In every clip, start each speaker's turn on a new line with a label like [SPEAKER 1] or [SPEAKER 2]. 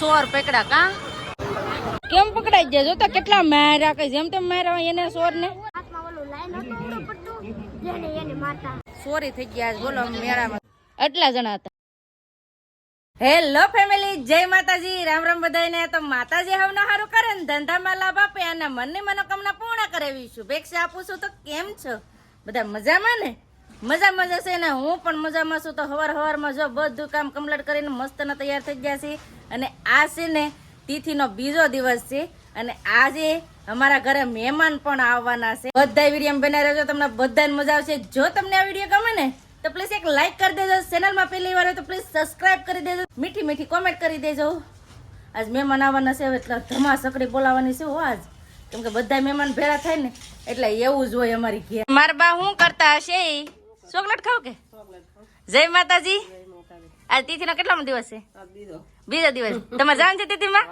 [SPEAKER 1] સોર પકડા કા? કેમ પકડાઈ ગયા? જોતા તો કેટલા માર્યા કઈ જેમ તેમ માર્યા એને સોર ને સોરી થઈ ગયા બોલો મેળામાં. એટલા જણા હતા. હેલો ફેમિલી જય માતાજી. રામ રામ બધાને તો માતાજી હવના હારું કરે ને ધંધામાં લાભ આપે અને મનની મનોકામના પૂર્ણ કરે એવી શુભેચ્છા આપું છું તો કેમ છો? બધા મજામાં ને? મજા મજા છે ને? હું પણ મજામાં છું. તો હવાર હવારમાં જો બધું કામ કમ્પ્લીટ કરીને મસ્તના તૈયાર થઈ ગયા છે અને આ છે ને તિથિનો બીજો દિવસ છે. અને આજે અમારા ઘરે મહેમાન પણ આવવાના છે. બધા વીડિયો બનાવી રહેજો તમને બધાને મજા આવશે. જો તમને આ વીડિયો ગમે ને, તો પ્લીઝ એક લાઇક કરી દેજો. ચેનલમાં પહેલી વાર હોય તો પ્લીઝ સબસ્ક્રાઇબ કરી દેજો. મીઠી મીઠી કોમેન્ટ કરી દેજો. આજ મહેમાન આવવાના છે. એટલે ધમા સકડી બોલાવવાની છે આજ. કેમ કે બધા મહેમાન ભેળા થાય ને, એટલે એવું જ હોય અમારી ઘેર. મારા બા શું કરતા હશે? ચોકલેટ ખાવ કે? જય માતાજી. આજ તિથિનો કેટલામો દિવસ છે? બીજો. દિવસ. તમારે જવાનું છે તિથિમાં?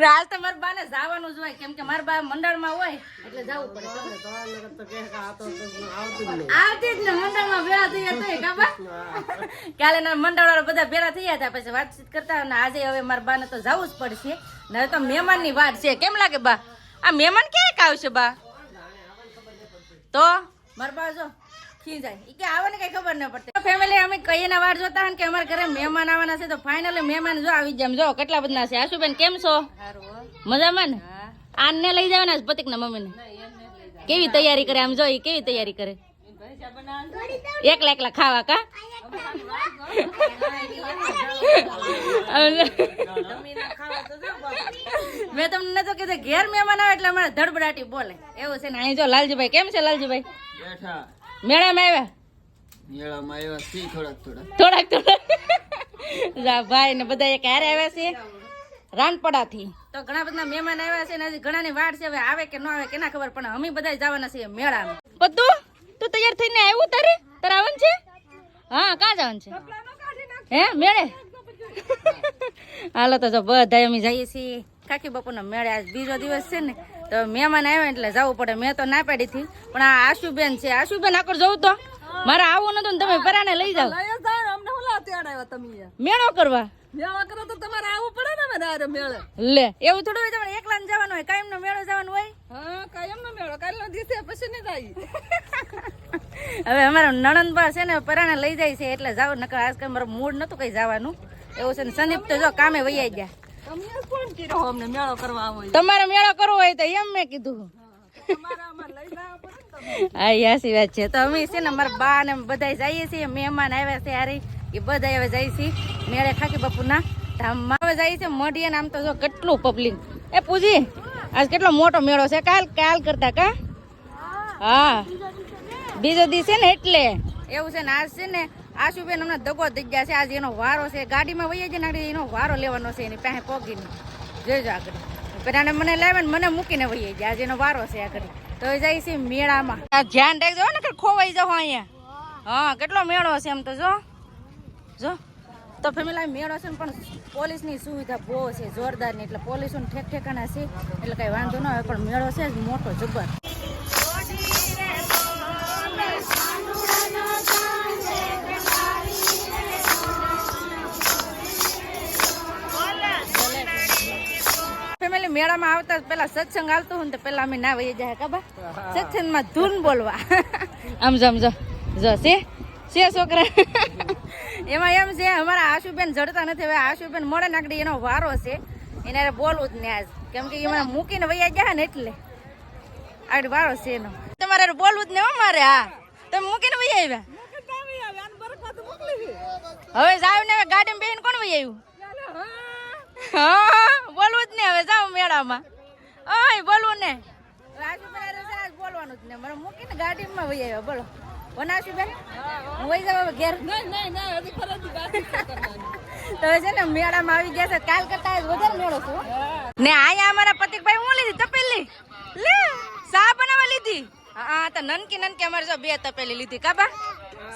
[SPEAKER 1] હાલ તો મારા બાને જવાનું જ હોય કેમ કે મારા બા મંડળમાં હોય એટલે જવું પડે. આવતી જ ને મંડળમાં ભેળા થઈ હતા કાબા કાલે ના મંડળ વાળા બધા ભેળા થયા હતા પછી વાતચીત કરતા અને આજે હવે મારા બાને તો જવું જ પડશે. ને તો મહેમાનની વાત છે. કેમ લાગે બા? આ મહેમાન ક્યાંક આવશે બા? તો? મારા ઈ કે આવે ને કઈ ખબર ન પડતી. ફેમિલી અમે કઈ ના વાર જોતા કે અમારા ઘરે મહેમાન આવવાના છે તો ફાઇનલી મહેમાન જો આવી જાય જો કેટલા બધા છે? આશુબેન કેમ છો? મજામાં ને? આને લઈ જવાના પતિક ના મમ્મી ને કેવી તૈયારી કરે? આમ જો કેવી તૈયારી કરે? એકલા એકલા ખાવા કા? મેં તમને નતો કીધું ઘેર મહેમાન આવે એટલે અમારે ધડબડાટી બોલે. એવું છે ને? અહીં જો લાલજીભાઈ કેમ છે લાલજીભાઈ?
[SPEAKER 2] બેઠા.
[SPEAKER 1] મેળામાં આવ્યા?
[SPEAKER 2] મેળામાં આવ્યા સી થોડાક થોડાક.
[SPEAKER 1] થોડાક થોડાક. જા ભાઈ ને બધા એક હારે આવ્યા છે રાનપડાથી. તો ઘણા બધા મહેમાન આવ્યા છે ને હજી ઘણાની વાટ છે હવે આવે કે ન આવે કે ના ખબર પણ અમે બધા જવાના છીએ મેળામાં. બધું? તું તૈયાર થઈને આવ્યું તારે? તારે આવવાનું છે? હા કા જવાનું છે? હે મેળે? હાલો તો જો બધા અમે જઈએ છીએ. કાકી બાપુના મેળે આજ બીજો દિવસ છે ને તો મહેમાન આવ્યા એટલે જવું પડે. મેં તો ના પાડી હતી પણ આ આશુબેન છે. આશુબેન આકર જવું તો. મારે આવું નતું ને તમે પરાને લઈ જાઓ. મેળો કરવા?
[SPEAKER 3] મેળો કરો તો તમારે આવવું પડે ને મેળે.
[SPEAKER 1] લે. એવું થોડું હોય તમારે એકલા જવાનું હોય કાયમ નો મેળો જવાનું હોય.
[SPEAKER 3] હા કાયમ નો મેળો. કાલનો દિવસે પછી નહીં જાય
[SPEAKER 1] હવે અમારા નણંદ બા છે ને પરાણે લઈ જાય છે એટલે જાવ નકર આજકાલ મારું મૂડ નતું કઈ જવાનું. એવું છે ને સંદીપ તો જો કામે વૈયા ગયા? તમારે મેળો કરવો હોય તો એમ મેં કીધું. હા યાસી વાત છે. તો અમે છે ને મારા બા ને બધા જઈએ છીએ મહેમાન આવ્યા છે હારી. એ બધા હવે જઈએ છીએ મેળે ખાકી બાપુના ધામમાં. હવે છીએ મઢીએ ને આમ તો જો કેટલું પબ્લિક એ પૂજી. આજ કેટલો મોટો મેળો છે? કાલ કાલ કરતા કા? હા. બીજો દી છે ને એટલે. એવું છે ને, આજ છે ને, આશુબેન હમણાં દગો થઈ ગયા છે. આજ એનો વારો છે. ગાડીમાં વહીએ જાય ને એનો વારો લેવાનો છે, એની પાસે પોગીને. જોઈજો આગળ. પેલાને મને લાવે ને, મને મૂકીને વહીએ ગયા. આજે એનો વારો છે આગળ. તો જાય છે મેળામાં. ધ્યાન રાખજો ને ખોવાઈ જાઓ અહીંયા. હા, કેટલો મેળો છે એમ તો જો. જો. તો ફેમિલી મેળો છે પણ પોલીસની સુવિધા બહુ છે, જોરદારની. એટલે પોલીસો ઠેક ઠેકાણા છે, એટલે કંઈ વાંધો ન આવે, પણ મેળો છે જ મોટો જબર ફેમિલી મેળામાં આવતા પેલા સત્સંગ આવતો હોય ને તો પેલા અમે ના વહી જાય કાબા સત્સંગમાં ધૂન બોલવા. આમ જો જો. જો, છે? છે, છોકરા? એમાં એમ છે અમારા આશુબેન જડતા નથી હવે આશુબેન મોડે નાકડી એનો વારો છે. એને બોલવું જ ને આજ. કેમ કે એમાં મૂકીને વૈયા ગયા ને એટલે. આગળ વારો છે એનો. તમારે બોલવું જ ને હો મારે હા. તમે મૂકીને વૈયા આવ્યા? હવે જાવ ને ગાડી ગાડીમાં બેહીને કોણ વહી આવ્યું?
[SPEAKER 3] હા
[SPEAKER 1] હા બોલવું જ ને હવે જાવ મેળામાં. ઓય બોલવું ને બોલવાનું જ ને મને મૂકીને ગાડીમાં વૈયા આવ્યા બોલો. કોના બેન? હું વહી જાવ ઘેર. તો છે ને મેળામાં આવી ગયા છે. કાલ કરતા વધારે મેળો છું ને અહીંયા અમારા પતિકભાઈ હું લીધી? તપેલી? લે સા બનાવવા લીધી? હા તો નનકી નનકી અમારે જો બે તપેલી લીધી. કાબા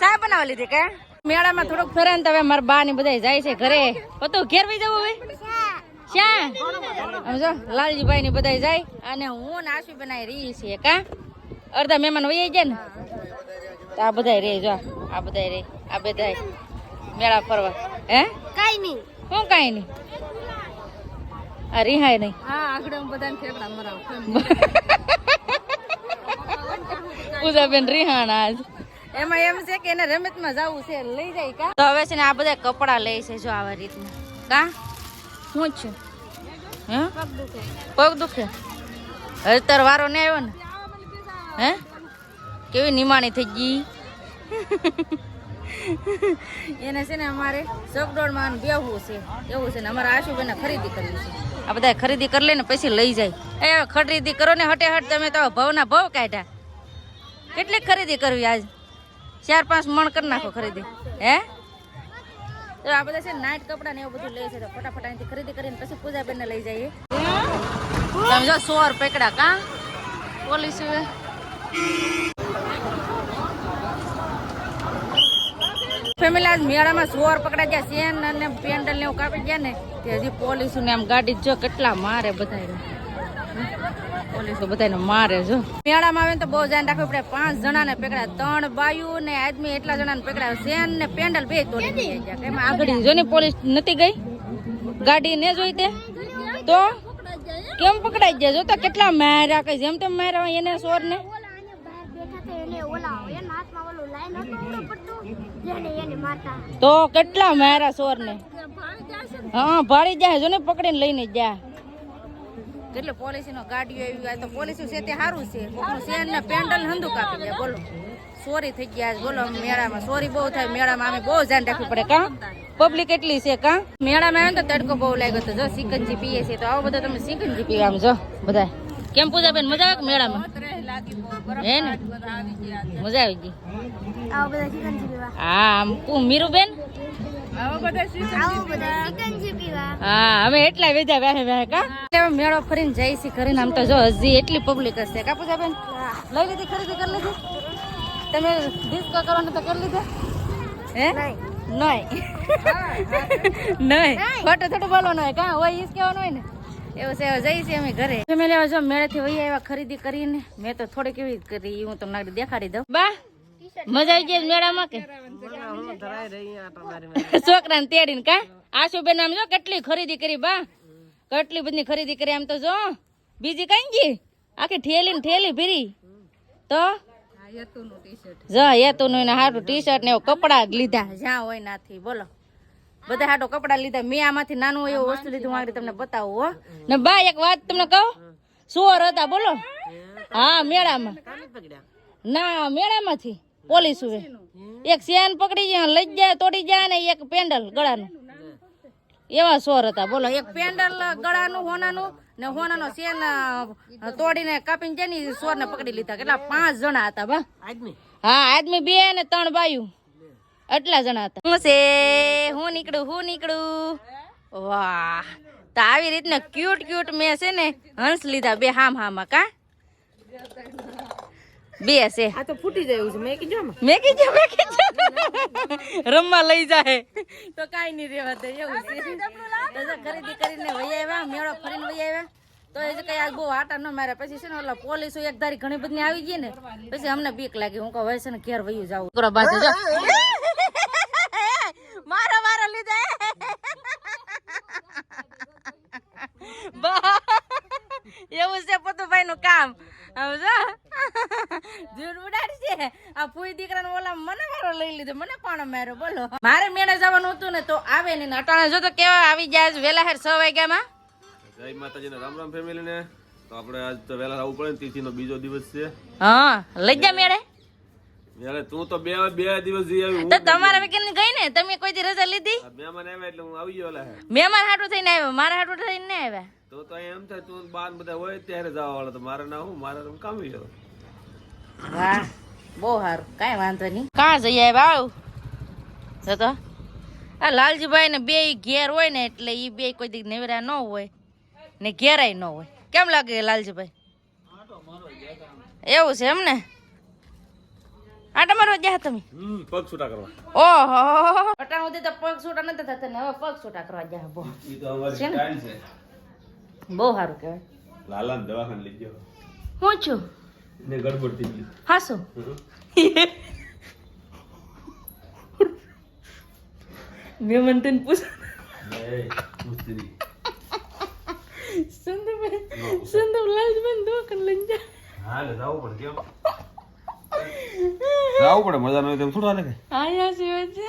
[SPEAKER 1] સા બનાવવા લીધી કે? મેળામાં થોડુંક ફરે ને તો હવે મારા બા ને બધા જાય છે ઘરે. પતું ઘેર વહી જવું હવે? શ્યાં? જો લાલજીભાઈ ને બધા જાય. અને હું ને આશુ બનાવી રહી છે કા? અડધા મહેમાન વહી જાય ને? તો આ બધા રે જો આ બધા રે આ બધા મેળા ફરવા. હે?
[SPEAKER 4] કઈ નહીં.
[SPEAKER 1] શું કાંઈ નહીં. આ રિહાય નહીં.
[SPEAKER 3] હા આગળ હું બધાને ફેફડા મરાવ.
[SPEAKER 1] પૂજાબેન રિહાણા આજ. એમાં એમ છે કે એને રમતમાં જવું છે લઈ જાય કા? તો હવે છે ને આ બધા કપડા લે છે જો આવા રીતના. કા? હું છું. હે? પગ દુખે. હવે તાર વારો નહીં આવ્યો ને. હે? કેવી નિમાણી થઈ ગઈ? એને છે ને અમારે ચોકડોળમાં બેહવું છે એવું છે ને અમારે આશુબેન ખરીદી કરવી છે. આ બધા ખરીદી કરી લે ને પછી લઈ જાય. એ ખરીદી કરો ને હટે હટ તમે તો ભાવના ભાવ કાઢ્યા. કેટલી ખરીદી કરવી આજ? ચાર પાંચ મણ કરી નાખો ખરીદી. હે? તો આ બધા છે નાઈટ નાઇટ કપડા ને એવું બધું લે છે તો ફટાફટ અહીંથી ખરીદી કરીને પછી પૂજાબેન ને લઈ જઈએ. તમે જો સોર પેકડા કા? પોલીસ ફેમિલી મેળામાં સોર પકડા ગયા. સેન અને પેન્ડલ ને એવું કાપી ગયા ને, તે હજી પોલીસ ને આમ ગાડી જો કેટલા મારે બધા પોલીસો બધાને મારે જો. મેળામાં આવે તો બહુ ધ્યાન રાખવું પડે. પાંચ જણાને પકડ્યા. ત્રણ બાયુ ને આદમી એટલા જણાને પકડ્યા. સેન ને પેન્ડલ બે તોડી આગળ જો ને પોલીસ નથી ગઈ? ગાડી ને જોઈ તે? તો? કેમ પકડાઈ ગયા? જો તો કેટલા માર્યા કઈ? જેમ તેમ માર્યા એને સોર ને
[SPEAKER 4] ઓલા
[SPEAKER 1] તો કેટલા મારા સોર ને. હા ભાડી જાય જો ને પકડીને લઈને જા. એટલે પોલીસ નો ગાડીઓ આવી આ તો પોલીસ છે તે સારું છે. શેર ને પેન્ડલ હંધુ કાપી ગયા બોલો. સોરી થઈ ગયા બોલો મેળામાં સોરી બહુ થાય મેળામાં અમે બહુ ધ્યાન રાખવું પડે કા? પબ્લિક એટલી છે કા? મેળામાં આવે ને તો તડકો બહુ લાગ્યો તો જો સિકંજી પીએ છે તો આવો બધો તમે સિકંજી પીવા આમ જો બધા કેમ પૂજા બેન? મજા આવે કે મેળામાં? હે ને? મજા આવી ગઈ.
[SPEAKER 4] આવો બધા સિકંજી પીવા.
[SPEAKER 1] હા આમ કુ મીરુબેન
[SPEAKER 4] આવો બધા સિકંજી પીવા.
[SPEAKER 1] હા અમે એટલા વેજા વ્યાહે વ્યાહે કા? મેળો ફરીને જઈ છીએ કરીને આમ તો જો હજી એટલી પબ્લિક હશે. કા પૂજા બેન? લઈ લીધી ખરીદી કરી લીધી? તમે ડિસ્કો કરવાનું તો કરી લીધા? હે? નહીં. નહીં. ખોટું થોડું બોલવાનું હોય. કા હોય ઈસ કહેવાનું હોય ને? એવું છે હવે જઈ છીએ અમે ઘરે. તમે લેવા જો મેળેથી વહી આવ્યા ખરીદી કરીને. મેં તો થોડીક એવી કરી હું તમને આગળ દેખાડી દઉં. બા મજા આવી ગઈ મેળામાં કે? છોકરાને તેડીને કા? આશુબેન આમ જો કેટલી ખરીદી કરી બા. કેટલી બધી ખરીદી કરી આમ તો જો. બીજી કઈ ગઈ? આખી ઠેલી ને ઠેલી ભીરી. તો? જો હેતુનું ને સારું ટી શર્ટ ને એવું કપડા લીધા. જ્યાં હોય નાથી બોલો. બધા હાટો કપડા લીધા. મેં આમાંથી નાનું એવું વસ્તુ લીધું હું તમને બતાવું હો. ને બા એક વાત તમને કહું? સોર હતા બોલો. હા? મેળામાં. ના મેળામાંથી. પોલીસ ઉભે એક સેન પકડી જાય લઈ જાય તોડી જાય ને એક પેન્ડલ ગળાનું. એવા સોર હતા બોલો. એક પેન્ડલ ગળાનું હોનાનું ને હોનાનો સેન તોડીને કાપીને જાય ને સોર ને પકડી લીધા. કેટલા પાંચ જણા હતા બા. હા આદમી બે ને ત્રણ બાયું એટલા જણા હતા. હું છે હું નીકળું હું નીકળું. વાહ તો આવી રીતના ક્યુટ ક્યુટ મેં છે ને હંસ લીધા બે હામ હામાં કા? બે છે.
[SPEAKER 3] આ તો ફૂટી જાય છે મેં કીધું
[SPEAKER 1] મેં કીધું મેં કીધું. રમવા લઈ જાય તો કાઈ નહીં રહેવા દે એવું છે. તો ખરીદી કરીને વહી આવ્યા મેળો ફરીને વહી આવ્યા. તો એ કઈ આજ બહુ આટા ન મારે. પછી છે ને ઓલા પોલીસો એક ધારી ઘણી બધી આવી ગઈ ને પછી અમને બીક લાગી. હું કહું હવે છે ને ઘેર વયું જાવ છોકરો બાજુ જો મારો મારો લીધા બા એવું છે પતુભાઈ નું કામ આમ. જો. જૂર ઉડાડી છે આ ફૂઈ દીકરાને ઓલા મને મારો લઈ લીધો. મને પણ માર્યો? બોલો. મારે મેળે જવાનું હતું ને તો આવે ને અટાણે જો તો કેવા આવી જાય વેલા હેર છ વાગ્યામાં.
[SPEAKER 5] જય માતાજીને રામ રામ ફેમિલી ને તો આપણે આજ તો વેલા આવવું પડે ને. તિથિનો બીજો દિવસ છે.
[SPEAKER 1] હા. લઈ જા મેળે.
[SPEAKER 5] ત્યારે તું તો બે બે દિવસ જઈ આવી.
[SPEAKER 1] તો તમારા વેકેન્ડ ગઈ ને? તમે કોઈ દી રજા લીધી?
[SPEAKER 5] મેમાન મહેમાન આવ્યા એટલે હું આવી ગયો
[SPEAKER 1] મહેમાન હાટું થઈને આવ્યો. મારા હાટું થઈને નહીં આવ્યા.
[SPEAKER 5] તો તો એમ થાય તું બાર બધા હોય ત્યારે જવા વાળો તો મારે ના હું મારે તમે કામ ગયો
[SPEAKER 1] વાહ બહુ સારું કાંઈ વાંધો નહીં. કાં જઈ આવ્યા આવ તો આ લાલજીભાઈ ને બે ઘેર હોય ને એટલે એ બે કોઈ દી નેવરા ન હોય ને ઘેરાય ન હોય. કેમ લાગે લાલજીભાઈ? એવું છે એમ ને? આટા મારવા ગયા તમે?
[SPEAKER 5] હમ પગ છૂટા કરવા.
[SPEAKER 1] ઓહો. અટાણ સુધી તો પગ છૂટા નથી થતા ને હવે પગ છૂટા કરવા ગયા બહુ
[SPEAKER 5] ઈ તો અમારી
[SPEAKER 1] છે ને?
[SPEAKER 5] છે.
[SPEAKER 1] બહુ સારું કહેવાય.
[SPEAKER 5] લાલા દવાખાને લઈ ગયો.
[SPEAKER 1] હું છું?
[SPEAKER 5] ને ગડબડ થઈ ગઈ.
[SPEAKER 1] હાસું? મેં મન તને પૂછ સંદીપ સંદીપ લાજ બંધ દોકન લઈ જા.
[SPEAKER 5] હા લે જાવું પડે કેમ? જાવું પડે મજા ન હોય તેમ થોડું હાલે કે
[SPEAKER 1] આયા છે?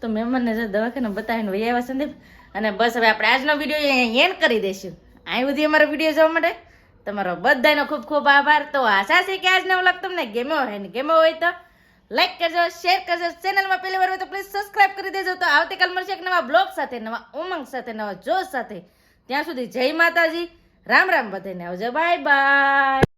[SPEAKER 1] તો મહેમાનને જે દવાખાને બતાવીને વૈયા સંદીપ અને બસ હવે આપણે આજનો વીડિયો એન એન્ડ કરી દઈશું. અહીં સુધી અમારો વીડિયો જોવા માટે તમારો બધાનો ખૂબ ખૂબ આભાર. તો આશા છે કે આજનો વ્લોગ તમને ગમ્યો હોય ને ગમ્યો હોય તો લાઈક કરજો શેર કરજો. ચેનલમાં પહેલી વાર હોય તો પ્લીઝ સબસ્ક્રાઇબ કરી દેજો. તો આવતીકાલ મળશે એક નવા બ્લોગ સાથે, નવા ઉમંગ સાથે, નવા જોશ સાથે. ત્યાં સુધી જય માતાજી. રામ રામ બધાને આવજો. Bye bye